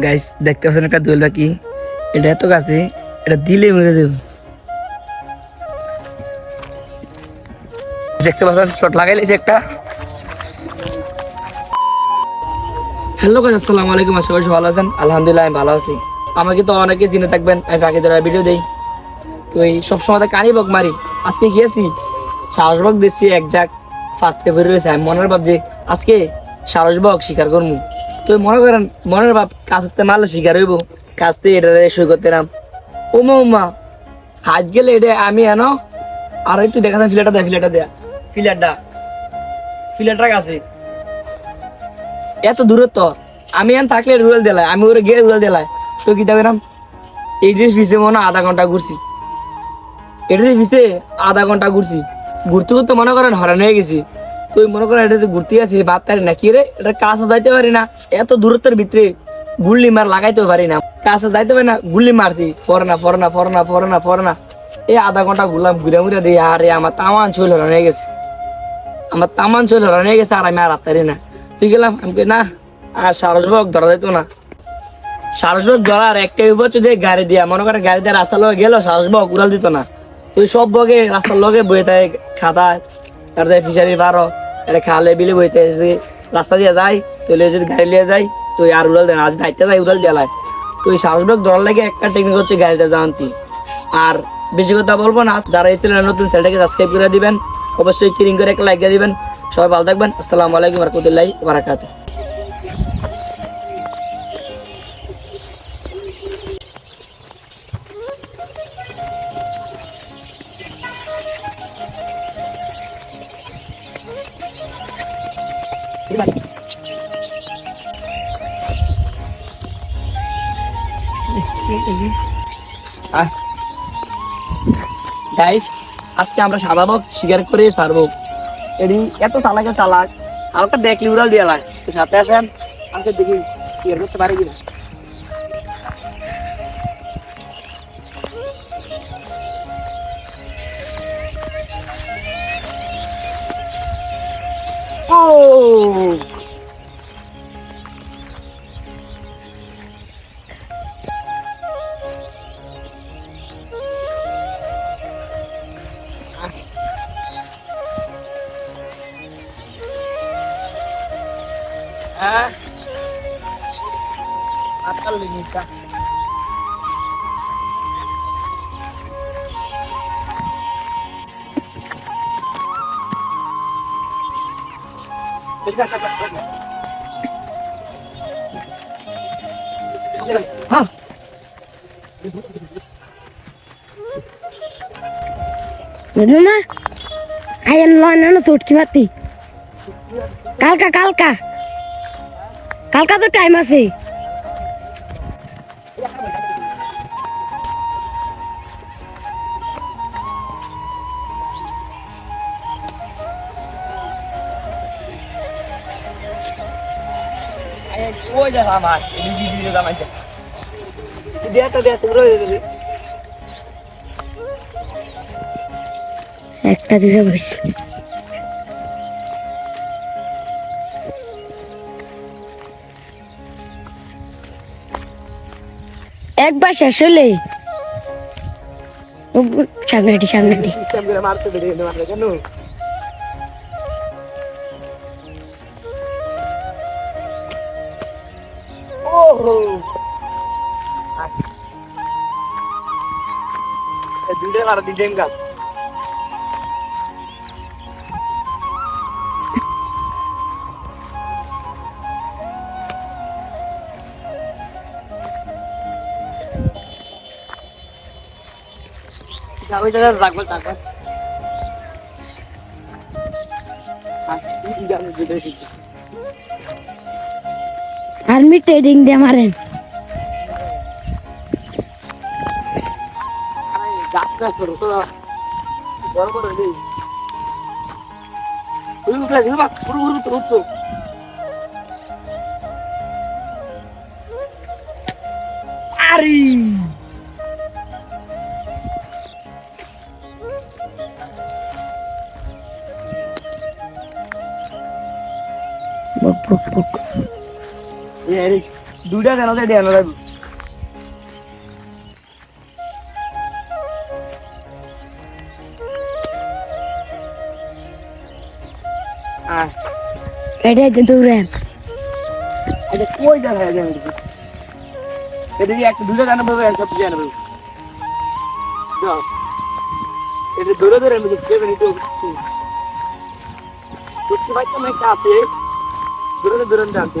Guys দেখতে পাচ্ছেন একটা দোয়েল পাখি। এটা এত কাছে, এটা দিলে মেরে দেব দেখতে পাচ্ছেন শট লাগাইলেছে একটা। হ্যালো গাইস আসসালামু আলাইকুম, আশা করি ভালো আছেন। আলহামদুলিল্লাহ, আমি ভালো আছি। আমাকে তো অনেকে চিনে থাকবেন, আমি পাখি ধরার ভিডিও দেই। তো এই সবসময় তো কানি বক মারি। আজকে গিয়েছি সাহস বক দিচ্ছি, এক জাক ফাটতে ফিরে রয়েছে। আমি মনের ভাব যে আজকে সাহস বক শিকার করব তো মনে করেন, মনের ভাব কাছতে মারলে শিকার হইব। কাছতে এটা শুরু করতে নাম ওমা উমা, হাজ গেলে এটা আমি এনো আর একটু দেখা যায় দেয় ফিলারটা দেয়া। ফিলারটা ফিলারটা কাছে। এত দূরত্ব আমি এন থাকলে রুয়েল দিলাই আমি ওরে গিয়ে রুয়েল দিলাই তো কি দেখলাম এই ড্রেস পিছিয়ে মনে আধা ঘণ্টা ঘুরছি। এটা পিছে আধা ঘণ্টা ঘুরছি। ঘুরতে ঘুরতে মনে করেন হরান হয়ে গেছি। তুই মনে করেন এটা ঘুরতে গেছি বাদ না, কি রে? এটা কাছে যাইতে পারি না। এত দূরত্বের ভিতরে গুল্লি মার লাগাইতে পারি না। কাছে যাইতে পারি না, গুল্লি মারতি ফরে না ফরে না ফরে না ফরে না ফরে এই আধা ঘণ্টা ঘুরলাম, ঘুরে ঘুরে দিই আরে আমার তামান চল হয়ে গেছে। আমার তামান চল হয়ে গেছে, আর আমি আর পারি না। তুই গেলাম, আমি না, আর সারসবক ধরা যেত না। সারসবক ধরার একটাই উপায় হচ্ছে যে গাড়ি দিয়া, মনে করে গাড়ি দিয়ে রাস্তার লগে গেল সারসবক উড়াল দিত না। তুই সব বগে রাস্তার লগে বয়ে খাতা, তারপরে ফিশারি এটা খালে বিলে বইতে রাস্তা দিয়ে যাই তুই যদি গাড়ি লিয়ে যাই, তুই আর উড়াল দেয় না, আজ দায়িত্ব যাই, উড়াল তো তুই সাহসবাগ ধরার লাগে একটা টেকনিক হচ্ছে গাড়িতে জানতি আর বেশি কথা বলব না, যারা এসেছিলেন নতুন চ্যানেলটাকে সাবস্ক্রাইব করে দিবেন, অবশ্যই কিরিং করে একটা লাইক দিয়ে দিবেন। সবাই ভালো থাকবেন, আসসালামু আলাইকুম রহমতুল্লাহ বারাকাতুহ। গাইস আজকে আমরা সাদা বক শিকার করে সারবো এটি এত চালাকে চালাক হালকা দেখলি উড়াল দিয়ে লাগ। সাথে আসেন, আমাকে দেখি কি করতে পারে কিনা ও হ্যাঁ আতাল লিমিটটা হ্যাঁ না আইন লয় না চটকি পাতি কালকা কালকা। কালকা তো টাইম আছে। ওই যা আমার দিদি দিদি দাম আছে দেয়া তো দেয়া তো রয়ে একটা দুটো বসে একবার শেষ হলে মারতে কেন ওহো দুইটা মারা দিন গাছ ওই জায়গায় রাখব চাকা আর্মি ট্রেডিং দিয়ে মারেন। তো বড় বড় দুইটা কেন দেয় না এটা একটা দুটো জানা পাবে সব জানা পাবে এটা দৌড়ে দৌড়ে আমি দেখতে তো দেখতে আমি কাছে দূরে দূরে জানতে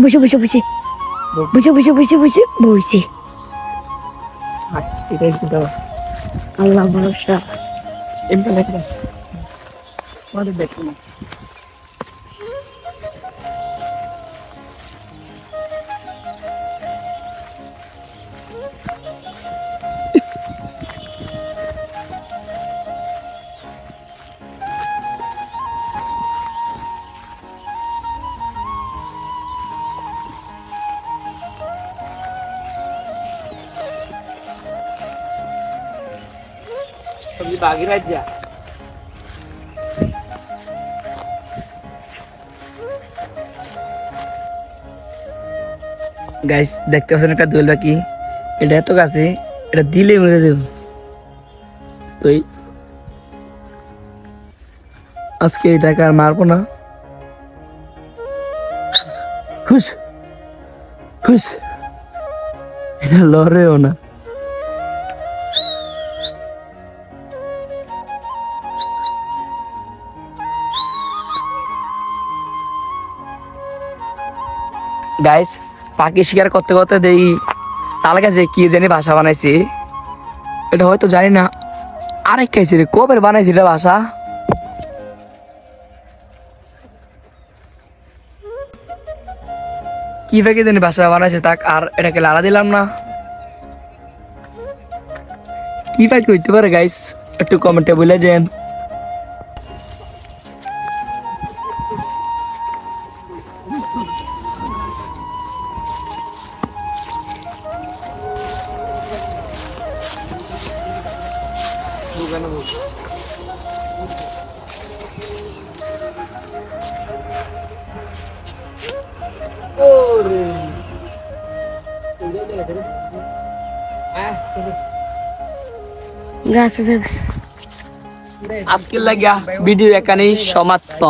বসে বসে বসে। বসে বসে বসে বসে বসে। আল্লাহ ভরসা। এমনি লেখা સમજી બાગીરાજ গাইস দেখতে পাচ্ছেন একটা দোয়েল পাখি। এটা এত কাছে এটা দিলে মেরে দেব তো আজকে এটাকে আর মারবো না। খুশ খুশ এটা লড়েও না। গাইস পাখি শিকার করতে করতে দেখি তার কাছে কি জানি ভাষা বানাইছি। এটা হয়তো জানি না। আরেক খাইছি রে কবের বানাইছি রে ভাষা? কি ভেবে জানি ভাষা বানাইছে তাক, আর এটাকে লাড়া দিলাম না। কি পাই করতে পারে গাইস একটু কমেন্টে বলে যেন গাছে আজকের লাগিয়া ভিডিও এখানেই সমাপ্ত।